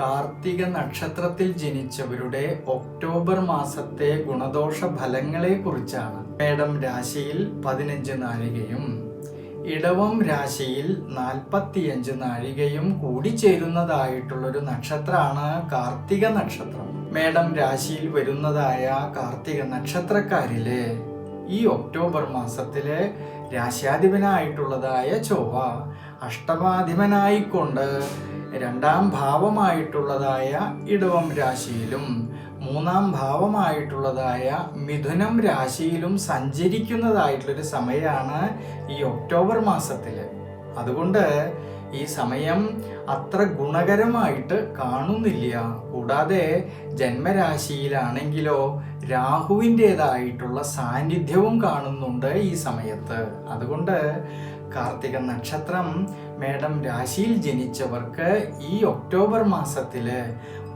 കാർത്തിക നക്ഷത്രത്തിൽ ജനിച്ചവരുടെ ഒക്ടോബർ മാസത്തെ ഗുണദോഷ ഫലങ്ങളെ കുറിച്ചാണ് മേടം രാശിയിൽ പതിനഞ്ച് നാഴികയും ഇടവം രാശിയിൽ നാൽപ്പത്തിയഞ്ച് നാഴികയും കൂടി ചേരുന്നതായിട്ടുള്ളൊരു നക്ഷത്രമാണ് കാർത്തിക നക്ഷത്രം. മേടം രാശിയിൽ വരുന്നതായ കാർത്തിക നക്ഷത്രക്കാരിൽ ഈ ഒക്ടോബർ മാസത്തിൽ രാശ്യാധിപനായിട്ടുള്ളതായ ചൊവ്വ അഷ്ടമാധിപനായിക്കൊണ്ട് രണ്ടാം ഭാവമായിട്ടുള്ളതായ ഇടവം രാശിയിലും മൂന്നാം ഭാവമായിട്ടുള്ളതായ മിഥുനം രാശിയിലും സഞ്ചരിക്കുന്നതായിട്ടുള്ളൊരു സമയമാണ് ഈ ഒക്ടോബർ മാസത്തിൽ അതുകൊണ്ട് ഈ സമയം അത്ര ഗുണകരമായിട്ട് കാണുന്നില്ല. കൂടാതെ ജന്മരാശിയിലാണെങ്കിലോ രാഹുവിന്റെതായിട്ടുള്ള സാന്നിധ്യവും കാണുന്നുണ്ട് ഈ സമയത്ത്. അതുകൊണ്ട് കാർത്തിക നക്ഷത്രം മേടം രാശിയിൽ ജനിച്ചവർക്ക് ഈ ഒക്ടോബർ മാസത്തിൽ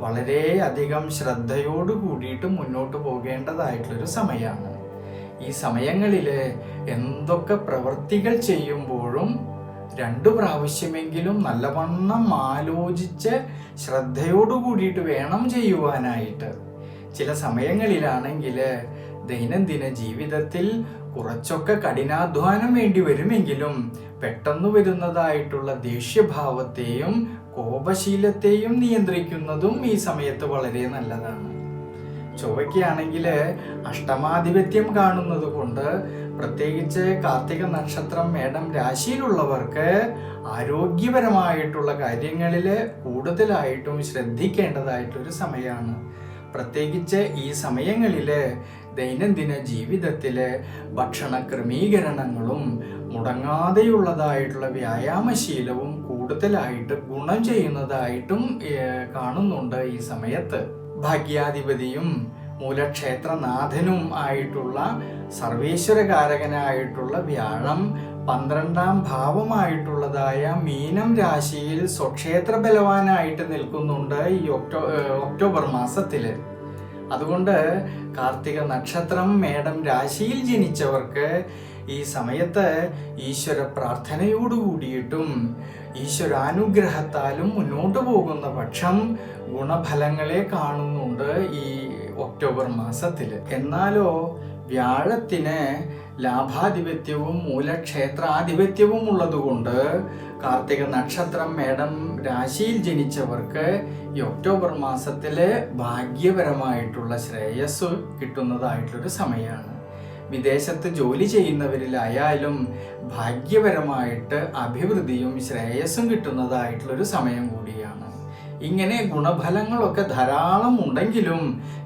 വളരെയധികം ശ്രദ്ധയോട് കൂടിയിട്ട് മുന്നോട്ട് പോകേണ്ടതായിട്ടുള്ളൊരു സമയമാണ്. ഈ സമയങ്ങളിൽ എന്തൊക്കെ പ്രവൃത്തികൾ ചെയ്യുമ്പോഴും രണ്ടു പ്രാവശ്യമെങ്കിലും നല്ലവണ്ണം ആലോചിച്ച് ശ്രദ്ധയോടു കൂടിയിട്ട് വേണം ചെയ്യുവാനായിട്ട്. ചില സമയങ്ങളിലാണെങ്കിൽ ദൈനംദിന ജീവിതത്തിൽ കുറച്ചൊക്കെ കഠിനാധ്വാനം വേണ്ടി വരുമെങ്കിലും പെട്ടെന്ന് വരുന്നതായിട്ടുള്ള ദേഷ്യഭാവത്തെയും കോപശീലത്തെയും നിയന്ത്രിക്കുന്നതും ഈ സമയത്ത് വളരെ നല്ലതാണ്. ചൊവ്വയ്ക്കാണെങ്കിൽ അഷ്ടമാധിപത്യം കാണുന്നത് കൊണ്ട് പ്രത്യേകിച്ച് കാർത്തിക നക്ഷത്രം മേടം രാശിയിലുള്ളവർക്ക് ആരോഗ്യപരമായിട്ടുള്ള കാര്യങ്ങളിൽ കൂടുതലായിട്ടും ശ്രദ്ധിക്കേണ്ടതായിട്ടൊരു സമയമാണ്. പ്രത്യേകിച്ച് ഈ സമയങ്ങളിൽ ദൈനംദിന ജീവിതത്തിലെ ഭക്ഷണ ക്രമീകരണങ്ങളും മുടങ്ങാതെയുള്ളതായിട്ടുള്ള വ്യായാമശീലവും കൂടുതലായിട്ട് ഗുണം ചെയ്യുന്നതായിട്ടും കാണുന്നുണ്ട് ഈ സമയത്ത്. ഭാഗ്യാധിപതിയും മൂലക്ഷേത്രനാഥനും ആയിട്ടുള്ള സർവേശ്വരകാരകനായിട്ടുള്ള വ്യാഴം പന്ത്രണ്ടാം ഭാവമായിട്ടുള്ളതായ മീനം രാശിയിൽ സ്വക്ഷേത്ര ബലവാനായിട്ട് നിൽക്കുന്നുണ്ട് ഈ ഒക്ടോ ഒക്ടോബർ മാസത്തിൽ. അതുകൊണ്ട് കാർത്തിക നക്ഷത്രം മേടം രാശിയിൽ ജനിച്ചവർക്ക് ഈ സമയത്ത് ഈശ്വര പ്രാർത്ഥനയോടുകൂടിയിട്ടും ഈശ്വരാനുഗ്രഹത്താലും മുന്നോട്ട് പോകുന്ന പക്ഷം ഗുണഫലങ്ങളെ കാണുന്നുണ്ട് ഈ ഒക്ടോബർ മാസത്തിൽ എന്നാലോ വ്യാഴത്തിന് ലാഭാധിപത്യവും മൂലക്ഷേത്രാധിപത്യവും ഉള്ളതുകൊണ്ട് കാർത്തിക നക്ഷത്രം മേടം രാശിയിൽ ജനിച്ചവർക്ക് ഈ ഒക്ടോബർ മാസത്തിൽ ഭാഗ്യപരമായിട്ടുള്ള ശ്രേയസ് കിട്ടുന്നതായിട്ടുള്ളൊരു സമയമാണ് വിദേശത്ത് ജോലി ചെയ്യുന്നവരിലായാലും ഭാഗ്യപരമായിട്ട് അഭിവൃദ്ധിയും ശ്രേയസ്സും കിട്ടുന്നതായിട്ടുള്ളൊരു സമയം കൂടിയാണ്. ഇങ്ങനെ ഗുണഫലങ്ങളൊക്കെ ധാരാളം ഉണ്ടെങ്കിലും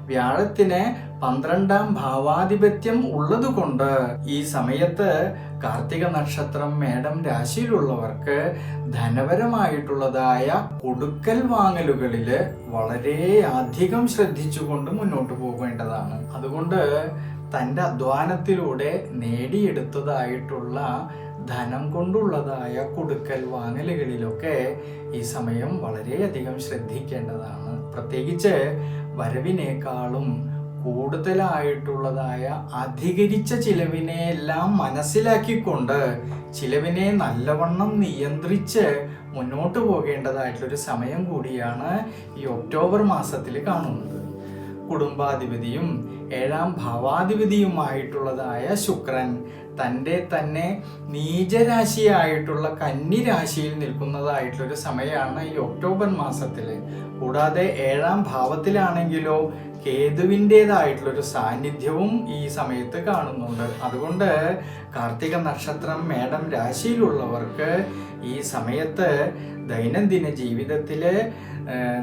വ്യാഴത്തിന് പന്ത്രണ്ടാം ഭാവാധിപത്യം ഉള്ളതുകൊണ്ട് ഈ സമയത്ത് കാർത്തിക നക്ഷത്രം മേടം രാശിയിലുള്ളവർക്ക് ധനപരമായിട്ടുള്ളതായ കൊടുക്കൽ വാങ്ങലുകളിൽ വളരെ അധികം ശ്രദ്ധിച്ചുകൊണ്ട് മുന്നോട്ട് പോകേണ്ടതാണ്. അതുകൊണ്ട് തന്റെ അധ്വാനത്തിലൂടെ നേടിയെടുത്തതായിട്ടുള്ള ധനം കൊണ്ടുള്ളതായ കൊടുക്കൽ വാങ്ങലുകളിലൊക്കെ ഈ സമയം വളരെയധികം ശ്രദ്ധിക്കേണ്ടതാണ്. പ്രത്യേകിച്ച് വരവിനേക്കാളും കൂടുതലായിട്ടുള്ളതായ അധികരിച്ച ചിലവിനെ എല്ലാം മനസ്സിലാക്കിക്കൊണ്ട് ചിലവിനെ നല്ലവണ്ണം നിയന്ത്രിച്ച് മുന്നോട്ട് പോകേണ്ടതായിട്ടുള്ളൊരു സമയം കൂടിയാണ് ഈ ഒക്ടോബർ മാസത്തിൽ കാണുന്നത്. കുടുംബാധിപതിയും ഏഴാം ഭാവാധിപതിയുമായിട്ടുള്ളതായ ശുക്രൻ തന്റെ തന്നെ നീചരാശിയായിട്ടുള്ള കന്നി രാശിയിൽ നിൽക്കുന്നതായിട്ടുള്ളൊരു സമയമാണ് ഈ ഒക്ടോബർ മാസത്തിൽ കൂടാതെ ഏഴാം ഭാവത്തിലാണെങ്കിലോ കേതുവിന്റെതായിട്ടുള്ളൊരു സാന്നിധ്യവും ഈ സമയത്ത് കാണുന്നുണ്ട്. അതുകൊണ്ട് കാർത്തിക നക്ഷത്രം മേടം രാശിയിലുള്ളവർക്ക് ഈ സമയത്ത് ദൈനംദിന ജീവിതത്തിൽ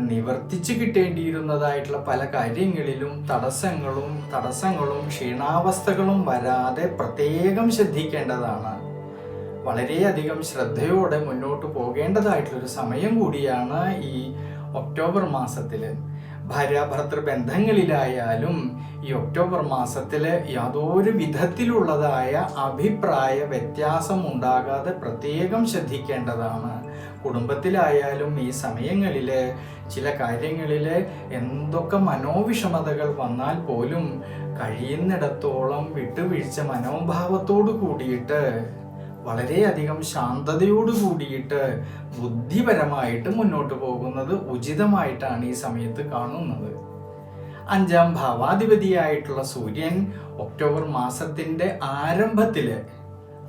നിവർത്തിച്ചു കിട്ടേണ്ടിയിരുന്നതായിട്ടുള്ള പല കാര്യങ്ങളിലും തടസ്സങ്ങളും തടസ്സങ്ങളും ക്ഷീണാവസ്ഥകളും വരാതെ പ്രത്യേകം ശ്രദ്ധിക്കേണ്ടതാണ്. വളരെയധികം ശ്രദ്ധയോടെ മുന്നോട്ട് പോകേണ്ടതായിട്ടുള്ളൊരു സമയം കൂടിയാണ് ഈ ഒക്ടോബർ മാസത്തിൽ ഭാര്യാഭർത്തൃ ബന്ധങ്ങളിലായാലും ഈ ഒക്ടോബർ മാസത്തിൽ യാതൊരു വിധത്തിലുള്ളതായ അഭിപ്രായ വ്യത്യാസം ഉണ്ടാകാതെ പ്രത്യേകം ശ്രദ്ധിക്കേണ്ടതാണ്. കുടുംബത്തിലായാലും ഈ സമയങ്ങളിൽ ചില കാര്യങ്ങളിൽ എന്തൊക്കെ മനോവിഷമതകൾ വന്നാൽ പോലും കഴിയുന്നിടത്തോളം വിട്ടുവീഴ്ച മനോഭാവത്തോടു കൂടിയിട്ട് വളരെയധികം ശാന്തതയോട് കൂടിയിട്ട് ബുദ്ധിപരമായിട്ട് മുന്നോട്ട് പോകുന്നത് ഉചിതമായിട്ടാണ് ഈ സമയത്ത് കാണുന്നത്. അഞ്ചാം ഭാവാധിപതിയായിട്ടുള്ള സൂര്യൻ ഒക്ടോബർ മാസത്തിന്റെ ആരംഭത്തിൽ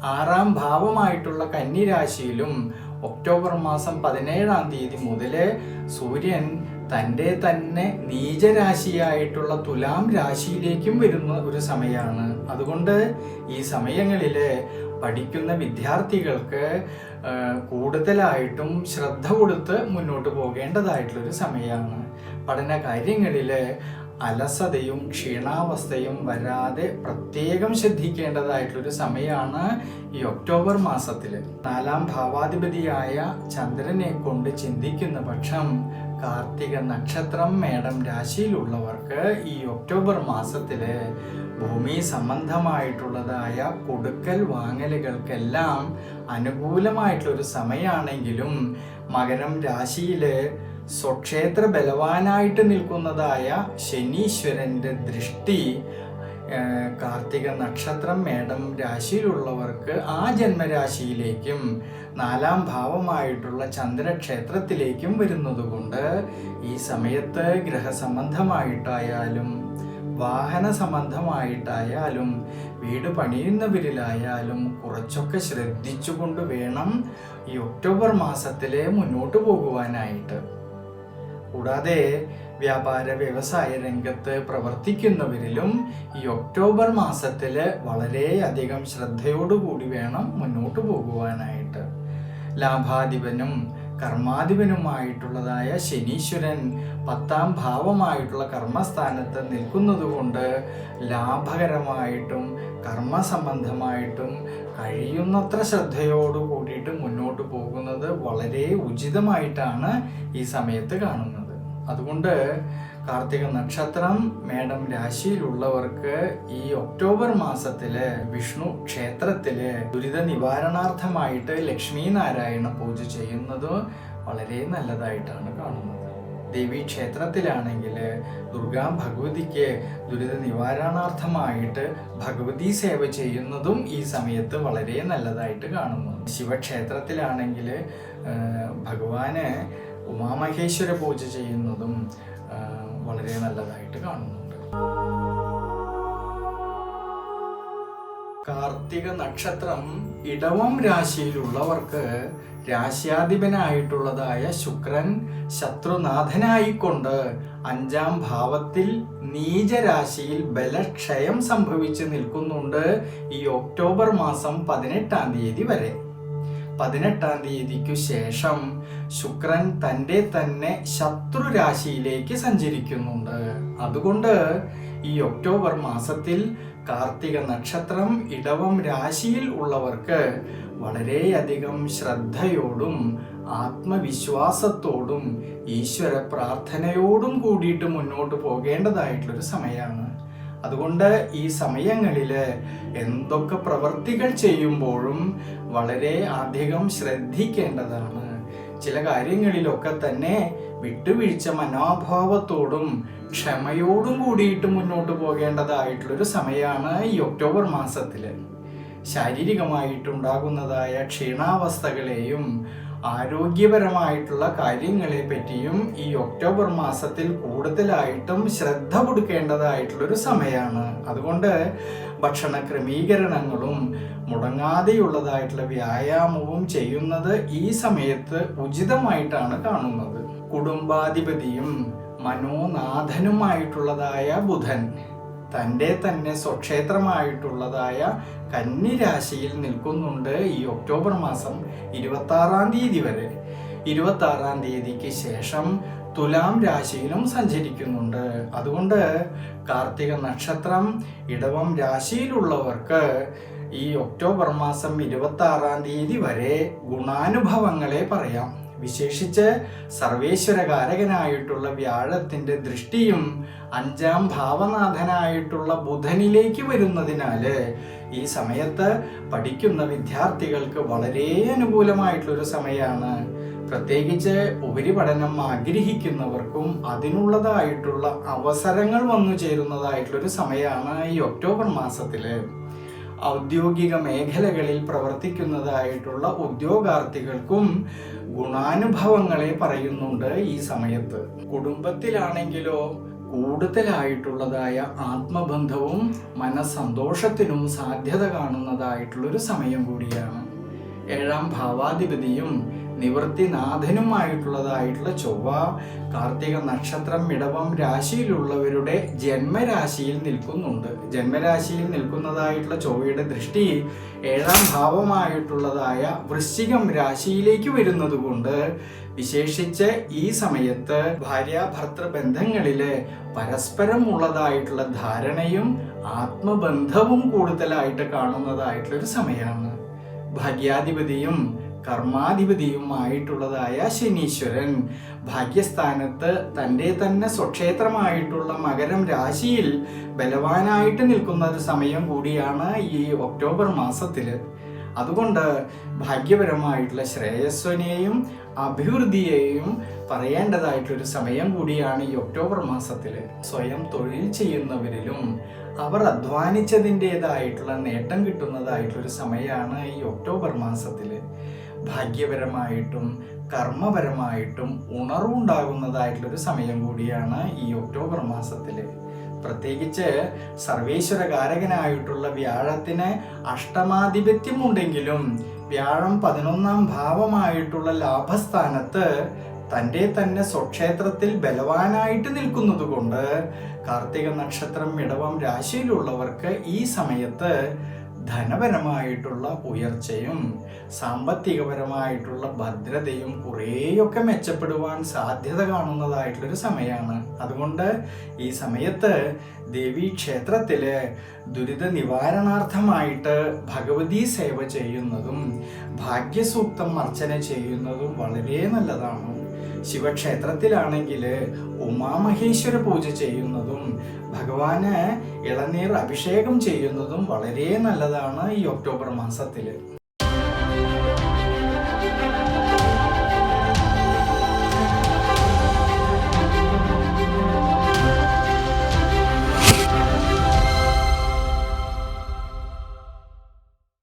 ആറാം ഭാവമായിട്ടുള്ള കന്നിരാശിയിലും ഒക്ടോബർ മാസം പതിനേഴാം തീയതി മുതൽ സൂര്യൻ തന്റെ തന്നെ നീചരാശിയായിട്ടുള്ള തുലാം രാശിയിലേക്കും വരുന്ന ഒരു സമയമാണ് അതുകൊണ്ട് ഈ സമയങ്ങളിൽ പഠിക്കുന്ന വിദ്യാർത്ഥികൾക്ക് കൂടുതലായിട്ടും ശ്രദ്ധ കൊടുത്ത് മുന്നോട്ട് പോകേണ്ടതായിട്ടുള്ളൊരു സമയമാണ് പഠന കാര്യങ്ങളിൽ അലസതയും ക്ഷീണാവസ്ഥയും വരാതെ പ്രത്യേകം ശ്രദ്ധിക്കേണ്ടതായിട്ടുള്ളൊരു സമയമാണ് ഈ ഒക്ടോബർ മാസത്തിൽ നാലാം ഭാവാധിപതിയായ ചന്ദ്രനെ കൊണ്ട് ചിന്തിക്കുന്ന പക്ഷം കാർത്തിക നക്ഷത്രം മേടം രാശിയിലുള്ളവർക്ക് ഈ ഒക്ടോബർ മാസത്തിൽ ഭൂമി സംബന്ധമായിട്ടുള്ളതായ കൊടുക്കൽ വാങ്ങലുകൾക്കെല്ലാം അനുകൂലമായിട്ടുള്ളൊരു സമയമാണെങ്കിലും മകരം രാശിയിൽ സ്വക്ഷേത്ര ബലവാനായിട്ട് നിൽക്കുന്നതായ ശനീശ്വരന്റെ ദൃഷ്ടി കാർത്തിക നക്ഷത്രം മേടം രാശിയിലുള്ളവർക്ക് ആ ജന്മരാശിയിലേക്കും നാലാം ഭാവമായിട്ടുള്ള ചന്ദ്രക്ഷേത്രത്തിലേക്കും വരുന്നതുകൊണ്ട് ഈ സമയത്ത് ഗ്രഹസംബന്ധമായിട്ടായാലും വാഹന സംബന്ധമായിട്ടായാലും വീട് പണിയുന്നവരിലായാലും കുറച്ചൊക്കെ ശ്രദ്ധിച്ചുകൊണ്ട് വേണം ഈ ഒക്ടോബർ മാസത്തിലെ മുന്നോട്ട് പോകുവാനായിട്ട്. കൂടാതെ വ്യാപാര വ്യവസായ രംഗത്ത് പ്രവർത്തിക്കുന്നവരിലും ഈ ഒക്ടോബർ മാസത്തിൽ വളരെയധികം ശ്രദ്ധയോടുകൂടി വേണം മുന്നോട്ട് പോകുവാനായിട്ട്. ലാഭാധിപനും കർമാധിപനുമായിട്ടുള്ളതായ ശനീശ്വരൻ പത്താം ഭാവമായിട്ടുള്ള കർമ്മസ്ഥാനത്ത് നിൽക്കുന്നതുകൊണ്ട് ലാഭകരമായിട്ടും കർമ്മസംബന്ധമായിട്ടും കഴിയുന്നത്ര ശ്രദ്ധയോടു കൂടിയിട്ട് മുന്നോട്ട് പോകുന്നത് വളരെ ഉചിതമായിട്ടാണ് ഈ സമയത്ത് കാണുന്നത്. അതുകൊണ്ട് കാർത്തിക നക്ഷത്രം മേഡം രാശിയിലുള്ളവർക്ക് ഈ ഒക്ടോബർ മാസത്തിൽ വിഷ്ണു ക്ഷേത്രത്തിൽ ദുരിത നിവാരണാർത്ഥമായിട്ട് ലക്ഷ്മി നാരായണ പൂജ ചെയ്യുന്നത് വളരെ നല്ലതായിട്ടാണ് കാണുന്നത്. ദേവീ ക്ഷേത്രത്തിലാണെങ്കിൽ ദുർഗാ ഭഗവതിക്ക് ദുരിത നിവാരണാർത്ഥമായിട്ട് ഭഗവതി സേവ ചെയ്യുന്നതും ഈ സമയത്ത് വളരെ നല്ലതായിട്ട് കാണുന്നു. ശിവക്ഷേത്രത്തിലാണെങ്കിൽ ഭഗവാന് ഉമാമഹേശ്വര പൂജ ചെയ്യുന്നതും വളരെ നല്ലതായിട്ട് കാണുന്നുണ്ട്. കാർത്തിക നക്ഷത്രം ഇടവം രാശിയിലുള്ളവർക്ക് രാശ്യാധിപനായിട്ടുള്ളതായ ശുക്രൻ ശത്രുനാഥനായിക്കൊണ്ട് അഞ്ചാം ഭാവത്തിൽ നീചരാശിയിൽ ബലക്ഷയം സംഭവിച്ചു നിൽക്കുന്നുണ്ട് ഈ ഒക്ടോബർ മാസം പതിനെട്ടാം തീയതി വരെ. പതിനെട്ടാം തീയതിക്കു ശേഷം ശുക്രൻ തന്റെ തന്നെ ശത്രു രാശിയിലേക്ക് സഞ്ചരിക്കുന്നുണ്ട്. അതുകൊണ്ട് ഈ ഒക്ടോബർ മാസത്തിൽ കാർത്തിക നക്ഷത്രം ഇടവം രാശിയിൽ ഉള്ളവർക്ക് വളരെയധികം ശ്രദ്ധയോടും ആത്മവിശ്വാസത്തോടും ഈശ്വര പ്രാർത്ഥനയോടും കൂടിയിട്ട് മുന്നോട്ട് പോകേണ്ടതായിട്ടുള്ളൊരു സമയമാണ്. അതുകൊണ്ട് ഈ സമയങ്ങളിൽ എന്തൊക്കെ പ്രവൃത്തികൾ ചെയ്യുമ്പോഴും വളരെ അധികം ശ്രദ്ധിക്കേണ്ടതാണ്. ചില കാര്യങ്ങളിലൊക്കെ തന്നെ വിട്ടുവീഴ്ച മനോഭാവത്തോടും ക്ഷമയോടും കൂടിയിട്ട് മുന്നോട്ട് പോകേണ്ടതായിട്ടുള്ളൊരു സമയമാണ് ഈ ഒക്ടോബർ മാസത്തിൽ ശാരീരികമായിട്ടുണ്ടാകുന്നതായ ക്ഷീണാവസ്ഥകളെയും ആരോഗ്യപരമായിട്ടുള്ള കാര്യങ്ങളെ പറ്റിയും ഈ ഒക്ടോബർ മാസത്തിൽ കൂടുതലായിട്ടും ശ്രദ്ധ കൊടുക്കേണ്ടതായിട്ടുള്ളൊരു സമയമാണ് അതുകൊണ്ട് ഭക്ഷണ ക്രമീകരണങ്ങളും മുടങ്ങാതെയുള്ളതായിട്ടുള്ള വ്യായാമവും ചെയ്യുന്നത് ഈ സമയത്ത് ഉചിതമായിട്ടാണ് കാണുന്നത്. കുടുംബാധിപതിയും മനോനാഥനുമായിട്ടുള്ളതായ ബുധൻ തന്റെ തന്നെ സ്വക്ഷേത്രമായിട്ടുള്ളതായ കന്നിരാശിയിൽ നിൽക്കുന്നുണ്ട് ഈ ഒക്ടോബർ മാസം ഇരുപത്തി ആറാം തീയതി വരെ. ഇരുപത്തി ആറാം തീയതിക്ക് ശേഷം തുലാം രാശിയിലും സഞ്ചരിക്കുന്നുണ്ട്. അതുകൊണ്ട് കാർത്തിക നക്ഷത്രം ഇടവം രാശിയിലുള്ളവർക്ക് ഈ ഒക്ടോബർ മാസം ഇരുപത്തി ആറാം തീയതി വരെ ഗുണാനുഭവങ്ങളെ പറയാം. വിശേഷിച്ച് സർവേശ്വരകാരകനായിട്ടുള്ള വ്യാഴത്തിന്റെ ദൃഷ്ടിയും അഞ്ചാം ഭാവനാഥനായിട്ടുള്ള ബുധനിലേക്ക് വരുന്നതിനാൽ ഈ സമയത്ത് പഠിക്കുന്ന വിദ്യാർത്ഥികൾക്ക് വളരെ അനുകൂലമായിട്ടുള്ളൊരു സമയമാണ്. പ്രത്യേകിച്ച് ഉപരിപഠനം ആഗ്രഹിക്കുന്നവർക്കും അതിനുള്ളതായിട്ടുള്ള അവസരങ്ങൾ വന്നു ചേരുന്നതായിട്ടുള്ളൊരു സമയമാണ് ഈ ഒക്ടോബർ മാസത്തിൽ. ഔദ്യോഗിക മേഖലകളിൽ പ്രവർത്തിക്കുന്നതായിട്ടുള്ള ഉദ്യോഗാർത്ഥികൾക്കും ഗുണാനുഭവങ്ങളെ പറയുന്നുണ്ട് ഈ സമയത്ത്. കുടുംബത്തിലാണെങ്കിലോ കൂടുതലായിട്ടുള്ളതായ ആത്മബന്ധവും മനസ്സന്തോഷത്തിനും സാധ്യത കാണുന്നതായിട്ടുള്ളൊരു സമയം കൂടിയാണ്. ഏഴാം ഭാവാധിപതിയും നിവൃത്തിനാഥനുമായിട്ടുള്ളതായിട്ടുള്ള ചൊവ്വ കാർത്തിക നക്ഷത്രം ഇടവം രാശിയിലുള്ളവരുടെ ജന്മരാശിയിൽ നിൽക്കുന്നുണ്ട്. ജന്മരാശിയിൽ നിൽക്കുന്നതായിട്ടുള്ള ചൊവ്വയുടെ ദൃഷ്ടി ഏഴാം ഭാവമായിട്ടുള്ളതായ വൃശ്ചികം രാശിയിലേക്ക് വരുന്നതുകൊണ്ട് വിശേഷിച്ച് ഈ സമയത്ത് ഭാര്യ ഭർത്തൃ ബന്ധങ്ങളിൽ പരസ്പരം ഉള്ളതായിട്ടുള്ള ധാരണയും ആത്മബന്ധവും കൂടുതലായിട്ട് കാണുന്നതായിട്ടുള്ളൊരു സമയമാണ്. ഭാഗ്യാധിപതിയും കർമാധിപതിയുമായിട്ടുള്ളതായ ശനീശ്വരൻ ഭാഗ്യസ്ഥാനത്ത് തന്റെ തന്നെ സ്വക്ഷേത്രമായിട്ടുള്ള മകരം രാശിയിൽ ബലവാനായിട്ട് നിൽക്കുന്ന ഒരു സമയം കൂടിയാണ് ഈ ഒക്ടോബർ മാസത്തിൽ അതുകൊണ്ട് ഭാഗ്യപരമായിട്ടുള്ള ശ്രേയസ്വനെയും അഭിവൃദ്ധിയെയും പറയേണ്ടതായിട്ടൊരു സമയം കൂടിയാണ് ഈ ഒക്ടോബർ മാസത്തിൽ സ്വയം തൊഴിൽ ചെയ്യുന്നവരിലും അവർ അധ്വാനിച്ചതിന്റെതായിട്ടുള്ള നേട്ടം കിട്ടുന്നതായിട്ടൊരു സമയമാണ് ഈ ഒക്ടോബർ മാസത്തിൽ ഭാഗ്യപരമായിട്ടും കർമ്മപരമായിട്ടും ഉണർവുണ്ടാകുന്നതായിട്ടുള്ളൊരു സമയം കൂടിയാണ് ഈ ഒക്ടോബർ മാസത്തിൽ പ്രത്യേകിച്ച് സർവേശ്വരകാരകനായിട്ടുള്ള വ്യാഴത്തിന് അഷ്ടമാധിപത്യം ഉണ്ടെങ്കിലും വ്യാഴം പതിനൊന്നാം ഭാവമായിട്ടുള്ള ലാഭസ്ഥാനത്ത് തന്റെ തന്നെ സ്വക്ഷേത്രത്തിൽ ബലവാനായിട്ട് നിൽക്കുന്നത് കൊണ്ട് കാർത്തിക നക്ഷത്രം ഇടവം രാശിയിലുള്ളവർക്ക് ഈ സമയത്ത് ധനപരമായിട്ടുള്ള ഉയർച്ചയും സാമ്പത്തികപരമായിട്ടുള്ള ഭദ്രതയും കുറേയൊക്കെ മെച്ചപ്പെടുവാൻ സാധ്യത കാണുന്നതായിട്ടുള്ളൊരു സമയമാണ് അതുകൊണ്ട് ഈ സമയത്ത് ദേവീ ക്ഷേത്രത്തിൽ ദുരിത നിവാരണാർത്ഥമായിട്ട് ഭഗവതി സേവ ചെയ്യുന്നതും ഭാഗ്യസൂക്തം അർച്ചന ചെയ്യുന്നതും വളരെ നല്ലതാണ്. ശിവക്ഷേത്രത്തിലാണെങ്കിൽ ഉമാമഹേശ്വര പൂജ ചെയ്യുന്നതും ഭഗവാന് ഇളനീർ അഭിഷേകം ചെയ്യുന്നതും വളരെ നല്ലതാണ് ഈ ഒക്ടോബർ മാസത്തിൽ